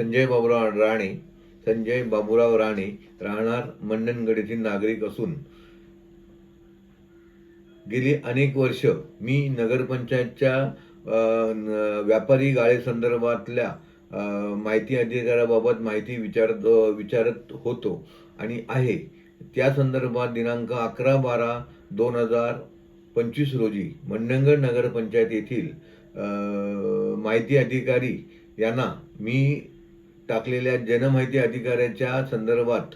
संजय बाबूराव राणे संजय बाबूराव राणे राहणार मंडणगड येथील नागरिक असून गेली अनेक वर्ष मी नगरपंचायतच्या न- व्यापारी गाळे संदर्भातल्या माहिती अधिकाराबाबत माहिती विचारत विचारत होतो आणि आहे. त्या संदर्भात दिनांक अकरा बारा दोन हजार पंचवीस रोजी मंडणगड नगरपंचायत येथील माहिती अधिकारी यांना मी टाकलेल्या जनमाहिती अधिकाऱ्याच्या संदर्भात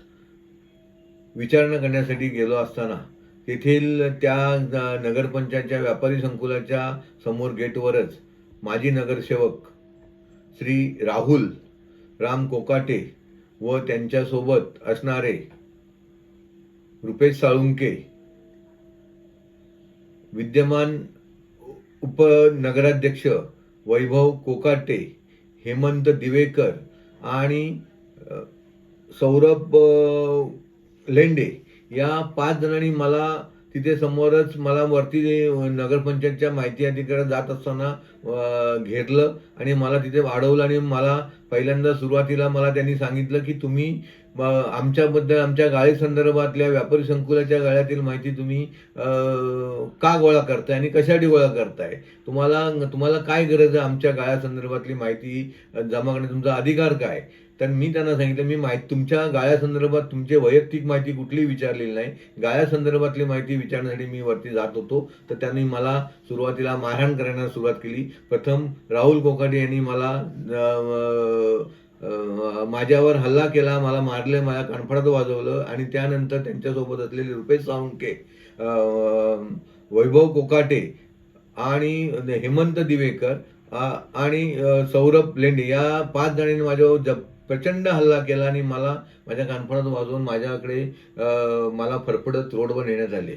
विचारणा करण्यासाठी गेलो असताना तेथील त्या नगरपंचायतच्या व्यापारी संकुलाच्या समोर गेटवरच माजी नगरसेवक श्री राहुल राम कोकाटे व त्यांच्यासोबत असणारे रुपेश साळुंके विद्यमान उपनगराध्यक्ष वैभव कोकाटे हेमंत दिवेकर आणि सौरभ लेंडे या पाच जणांनी मला तिथे समोरच मला वरती नगरपंचायतच्या माहिती अधिकाऱ्यात जात असताना घेरलं आणि मला तिथे वाढवलं आणि मला पहिल्यांदा सुरुवातीला मला त्यांनी सांगितलं की तुम्ही आमच्याबद्दल आमच्या गाळी संदर्भातल्या व्यापारी संकुलाच्या गाळ्यातील माहिती तुम्ही का गोळा करताय आणि कशासाठी गोळा करताय? तुम्हाला तुम्हाला काय गरज आहे आमच्या गाळ्या संदर्भातली माहिती जमा करणे तुमचा अधिकार काय? तर मी त्यांना सांगितलं मी माहिती तुमच्या गाळ्या संदर्भात तुमची वैयक्तिक माहिती कुठलीही विचारलेली नाही. गाळ्या संदर्भातली माहिती विचारण्यासाठी मी वरती जात होतो. तर त्यांनी मला सुरुवातीला मारहाण करण्यास सुरुवात केली. प्रथम राहुल कोकाटे यांनी मला माझ्यावर हल्ला केला मला मारले माझ्या कानफडात वाजवलं आणि त्यानंतर त्यांच्यासोबत असलेले रुपेश सावंके वैभव कोकाटे आणि हेमंत दिवेकर आणि सौरभ लेंडे या पाच जणांनी माझ्यावर जब प्रचंड हल्ला केला आणि मला माझ्या कानफडात वाजवून माझ्याकडे मला फरफडत रोडवर नेण्यात आले.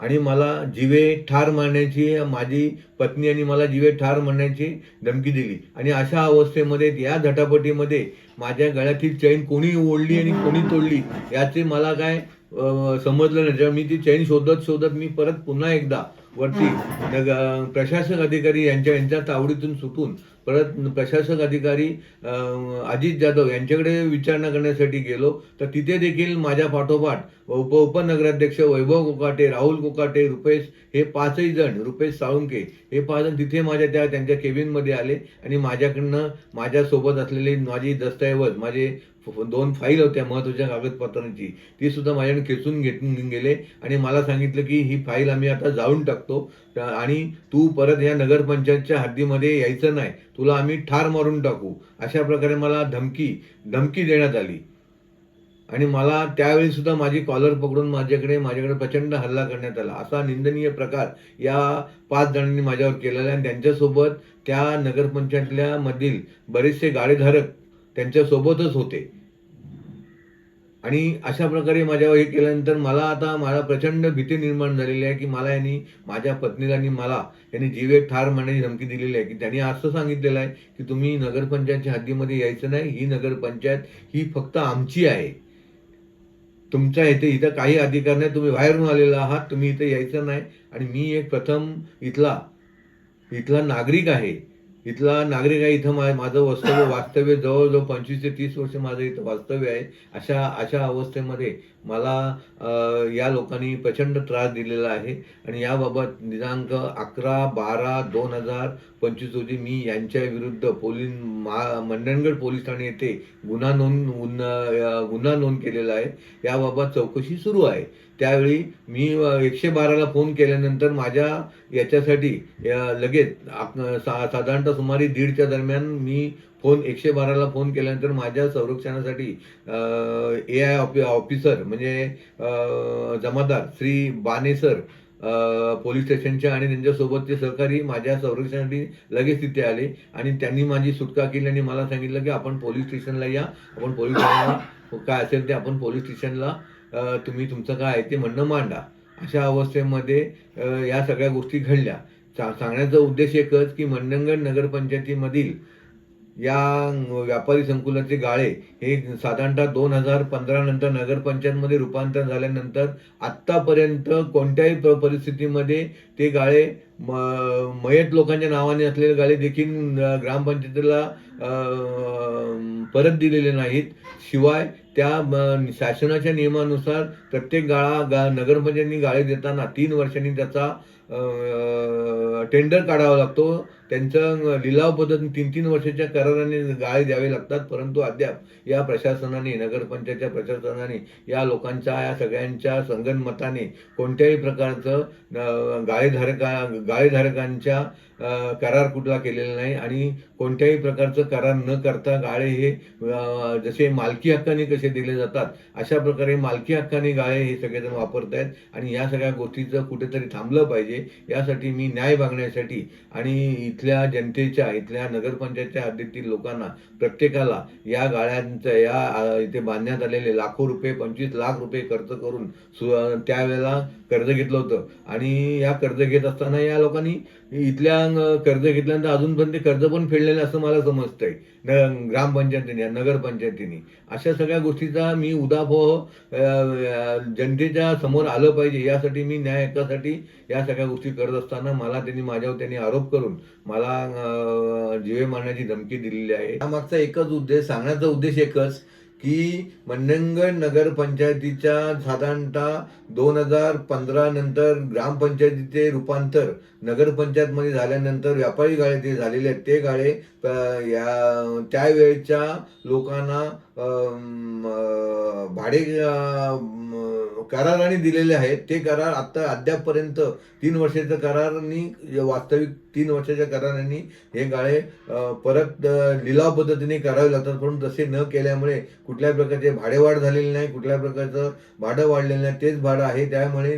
आणि मला जिवे ठार मारण्याची माझी पत्नी आणि मला जिवे ठार मारण्याची धमकी दिली. आणि अशा अवस्थेमध्ये या झटापटीमध्ये माझ्या गळ्यातील चैन कोणी ओढली आणि कोणी तोडली याचे मला काय समजलं नाही. जेव्हा मी ती चैन शोधत शोधत मी परत पुन्हा एकदा वरती प्रशासक अधिकारी यांच्या यांच्या तावडीतून सुटून परत प्रशासक अधिकारी अजित जाधव यांच्याकडे विचारणा करण्यासाठी गेलो तर तिथे देखील माझ्या पाठोपाठ उप उपनगराध्यक्ष वैभव कोकाटे राहुल कोकाटे रुपेश हे पाचही जण रुपेश साळुंके हे पाच जण तिथे माझ्या त्या त्यांच्या केबिनमध्ये आले आणि माझ्याकडनं माझ्यासोबत असलेली माझी दस्तऐवज माझे दोन फाईल होत्या महत्त्वाच्या कागदपत्रांची. ती सुद्धा माझ्याकडे खेचून घेतून गेले. आणि मला सांगितलं की ही फाईल आम्ही आता जाळून टाकतो. आणि तू परत या नगरपंचायतच्या हद्दीमध्ये यायचं नाही. तुला आम्ही ठार मारून टाकू. अशा प्रकारे मला धमकी धमकी देण्यात आली. आणि मला त्यावेळी सुद्धा माझी कॉलर पकडून माझ्याकडे माझ्याकडे प्रचंड हल्ला करण्यात आला. असा निंदनीय प्रकार या पाच जणांनी माझ्यावर केलेला आहे. आणि त्यांच्यासोबत त्या नगरपंचायतल्या मधील बरेचसे गाडेधारक त्यांच्यासोबतच होते. आणि अशा प्रकारे माझ्यावर हे केल्यानंतर मला आता मला प्रचंड भीती निर्माण झालेली आहे की मला यांनी माझ्या पत्नीला आणि मला यांनी जीवे ठार मारण्याची धमकी दिलेली आहे. की त्यांनी असं सांगितलेलं आहे की तुम्ही नगरपंचायतच्या हद्दीमध्ये यायचं नाही ही नगरपंचायत ही फक्त आमची आहे. तुमच्या इथे इथं काही अधिकार नाही तुम्ही बाहेरून आलेला आहात तुम्ही इथे यायचं नाही. आणि मी एक प्रथम इथला इथला नागरिक आहे. इथला नागरिक आहे इथं मा- माझं वास्तव्य वास्तव्य जवळजवळ पंचवीस ते तीस वर्ष माझं इथं वास्तव्य आहे. अशा अशा अवस्थेमध्ये मला या लोकांनी प्रचंड त्रास दिलेला आहे. आणि याबाबत दिनांक अकरा बारा दोन हजार पंचवीस रोजी मी यांच्या विरुद्ध पोलीस मा मंडणगड पोलीस ठाणे येथे गुन्हा नोंद गुन्हा नोंद केलेला आहे. याबाबत चौकशी सुरू आहे. त्यावेळी मी एकशे बाराला फोन केल्यानंतर माझ्या याच्यासाठी लगेच आप- सा साधारणतः सुमारे दीडच्या दरम्यान मी फोन एकशे बाराला फोन केल्यानंतर माझ्या संरक्षणासाठी ए आय ऑफिसर म्हणजे जमादार श्री बानेसर पोलीस स्टेशनच्या आणि त्यांच्यासोबतचे सहकारी माझ्या संरक्षणासाठी लगेच तिथे आले आणि त्यांनी माझी सुटका केली आणि मला सांगितलं की आपण पोलीस स्टेशनला या आपण पोलीस स्टेशनला काय असेल ते आपण पोलीस स्टेशनला तुम्ही तुमचं काय आहे ते म्हणणं मांडा. अशा अवस्थेमध्ये या सगळ्या गोष्टी घडल्या. सा- सांगण्याचा उद्देश एकच की मंडणगड नगरपंचायतीमधील या व्यापारी संकुलाचे गाळे हे साधारणतः दोन हजार पंधरा नंतर नगरपंचायतमध्ये रूपांतर झाल्यानंतर आत्तापर्यंत कोणत्याही प- परिस्थितीमध्ये ते गाळे म मयत लोकांच्या नावाने असलेले गाळे देखील ग्रामपंचायतीला परत दिलेले नाहीत. शिवाय त्या अ, शासनाच्या नियमानुसार प्रत्येक गाळा गा नगरपंचायतीने गाळे देताना तीन वर्षांनी त्याचा टेंडर काढावा लागतो. त्यांचं लिलाव पद्धत तीन तीन वर्षाच्या कराराने गाळे द्यावे लागतात. परंतु अद्याप या प्रशासनाने नगरपंचायतच्या प्रशासनाने या लोकांच्या या सगळ्यांच्या संगनमताने कोणत्याही प्रकारचं गाळेधारका गाळेधारकांच्या करार कुठला केलेला नाही. आणि कोणत्याही प्रकारचं करार न करता गाळे हे जसे मालकी हक्काने कसे दिले जातात अशा प्रकारे मालकी हक्काने गाळे हे सगळेजण वापरत आहेत आणि या सगळ्या गोष्टीचं कुठेतरी थांबलं पाहिजे. यासाठी मी न्याय मागण्यासाठी आणि इथल्या जनतेच्या इथल्या नगरपंचायतच्या हद्दीतील लोकांना प्रत्येकाला या गाळ्यांचं या इथे बांधण्यात आलेले लाखो रुपये पंचवीस लाख रुपये खर्च करून सु त्यावेळेला कर्ज घेतलं होतं. आणि या कर्ज घेत असताना या लोकांनी इथल्या कर्ज घेतल्यानंतर अजूनपर्यंत ते कर्ज पण फेडलेलं असं मला समजतंय. न ग्रामपंचायतीने नगरपंचायतीने. अशा सगळ्या गोष्टीचा मी उदापोह जनतेच्या समोर आलं पाहिजे. यासाठी मी न्याय हक्कासाठी या सगळ्या गोष्टी करत असताना मला त्यांनी माझ्यावर त्यांनी आरोप करून मला जीवे मारण्याची धमकी दिलेली आहे. त्यामागचा एकच उद्देश सांगण्याचा उद्देश एकच की मंडणगड नगरपंचायतीच्या साधारणतः दोन हजार पंधरा नंतर ग्रामपंचायतीचे रूपांतर नगरपंचायतमध्ये झाल्यानंतर व्यापारी गाळे जे झालेले आहेत ते गाळे या त्यावेळच्या लोकांना भाडे कराराने दिलेले आहेत. ते करार आता अद्यापपर्यंत तीन वर्षाच्या करारांनी वास्तविक तीन वर्षाच्या करारांनी हे गाळे परत लिलाव पद्धतीने करावे लागतात. परंतु तसे न केल्यामुळे कुठल्याच प्रकारचे भाडेवाढ झालेली नाही कुठल्या प्रकारचं भाडं वाढलेलं नाही. तेच भाडं आहे त्यामुळे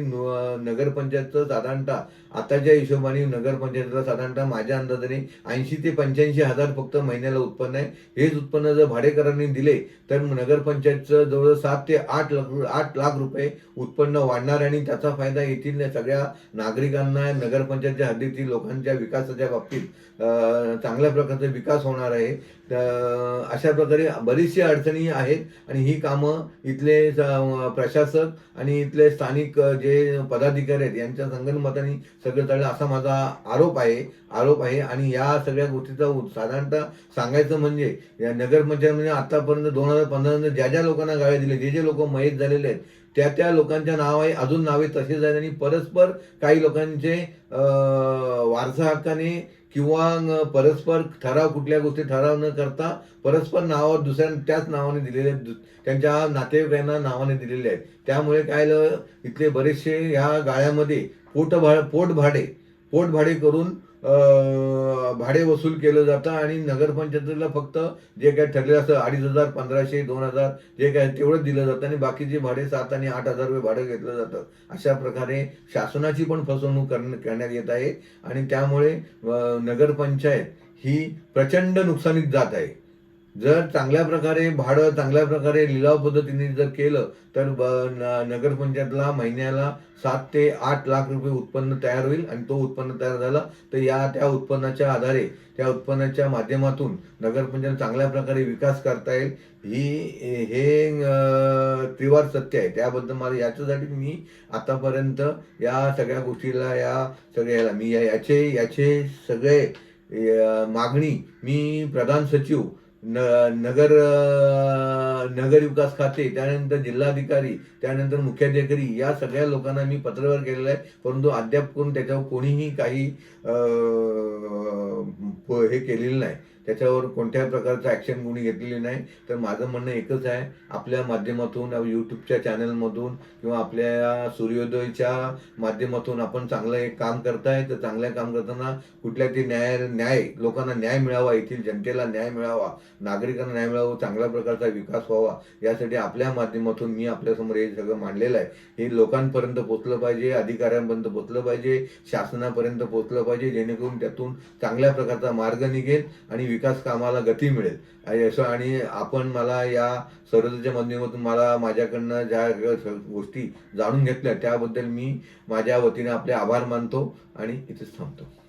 नगरपंचायतचं साधारणतः आताच्या हिशोबाने नगरपंचायतीला साधारणतः माझ्या अंदाजाने ऐंशी ते पंच्याऐंशी हजार फक्त महिन्याला उत्पन्न आहे. हेच उत्पन्न जर भाडेकरांनी दिले तर नगरपंचायतचं जवळ सात ते आठ लाख आठ लाख रुपये उत्पन्न वाढणार आणि त्याचा फायदा येथील सगळ्या नागरिकांना नगरपंचायतच्या हद्दीतील लोकांच्या विकासाच्या बाबतीत चांगल्या प्रकारचा विकास होणार आहे. तर अशा प्रकारे बरीचशी अडचणी आहेत आणि ही कामं इथले स- प्रशासक आणि इथले स्थानिक जे पदाधिकारी आहेत यांच्या संगणमताने सगळं चाललं असा माझा आरोप आहे. आरोप आहे आणि या सगळ्या गोष्टीचा साधारणतः सांगायचं म्हणजे या नगरपंचायतमध्ये आतापर्यंत दोन हजार पंधरा ज्या ज्या लोकांना गाळे दिले जे जे लोक मयत झालेले आहेत त्या त्या लोकांच्या नाव आहे अजून नावे तसेच आहेत आणि परस्पर काही लोकांचे वारसा हक्काने किंवा परस्पर ठराव कुठल्या गोष्टी ठराव न करता परस्पर नावावर दुसऱ्या त्याच नावाने दिलेले आहेत त्यांच्या नातेवाईकांना नावाने दिलेले आहेत. त्यामुळे काय झालं, इथले बरेचसे ह्या गाळ्यामध्ये पोट भा पोट भाडे पोट भाडे करून भाडे वसूल केलं जातं आणि नगरपंचायतीला फक्त जे काय ठरलेलं असतं अडीच हजार पंधराशे दोन हजार जे काय तेवढं दिलं जातं आणि बाकीचे भाडे सात आणि आठ हजार रुपये भाडं घेतलं जातं. अशा प्रकारे शासनाची पण फसवणूक करण्या करण्यात येत आहे आणि त्यामुळे नगरपंचायत ही प्रचंड नुकसानीत जात आहे. जर चांगल्या प्रकारे भाडं चांगल्या प्रकारे लिलाव पद्धतीने जर केलं तर ब- न- नगरपंचायतला महिन्याला सात ते आठ लाख रुपये उत्पन्न तयार होईल आणि तो उत्पन्न तयार झाला तर या त्या उत्पन्नाच्या आधारे त्या उत्पन्नाच्या माध्यमातून नगरपंचायत चांगल्या प्रकारे विकास करता येईल. ही हे त्रिवार सत्य आहे. त्याबद्दल मला याच्यासाठी मी आतापर्यंत या सगळ्या गोष्टीला या सगळ्याला मी या- याचे याचे सगळे मागणी मी प्रधान सचिव न नगर नगरविकास नगर विकास खाते त्यानंतर जिल्हाधिकारी त्यानंतर मुख्याधिकारी या सगळ्या लोकांना मी पत्रव्यवहार केलेला आहे. परंतु अद्याप करून त्याच्यावर कोणीही काही हे केलेलं नाही. त्याच्यावर कोणत्याही प्रकारचं ॲक्शन कोणी घेतलेली नाही. तर माझं म्हणणं एकच आहे आपल्या माध्यमातून यूट्यूबच्या चॅनलमधून किंवा आपल्या सूर्योदयच्या माध्यमातून आपण चांगलं एक काम करताय. तर चांगलं काम करताना कुठल्या ते न्याय न्याय लोकांना न्याय मिळावा येथील जनतेला न्याय मिळावा नागरिकांना न्याय मिळावा चांगल्या प्रकारचा विकास व्हावा यासाठी आपल्या माध्यमातून मी आपल्यासमोर हे सगळं मांडलेलं आहे. हे लोकांपर्यंत पोचलं पाहिजे अधिकाऱ्यांपर्यंत पोचलं पाहिजे शासनापर्यंत पोचलं पाहिजे जेणेकरून त्यातून चांगल्या प्रकारचा मार्ग निघेल आणि विकास कामाला गती मिळेल. आणि असं आणि आपण मला या सरहद्दीच्या माध्यमातून मला माझ्याकडनं ज्या गोष्टी जाणून घेतल्या त्याबद्दल मी माझ्या वतीने आपले आभार मानतो आणि इथेच थांबतो.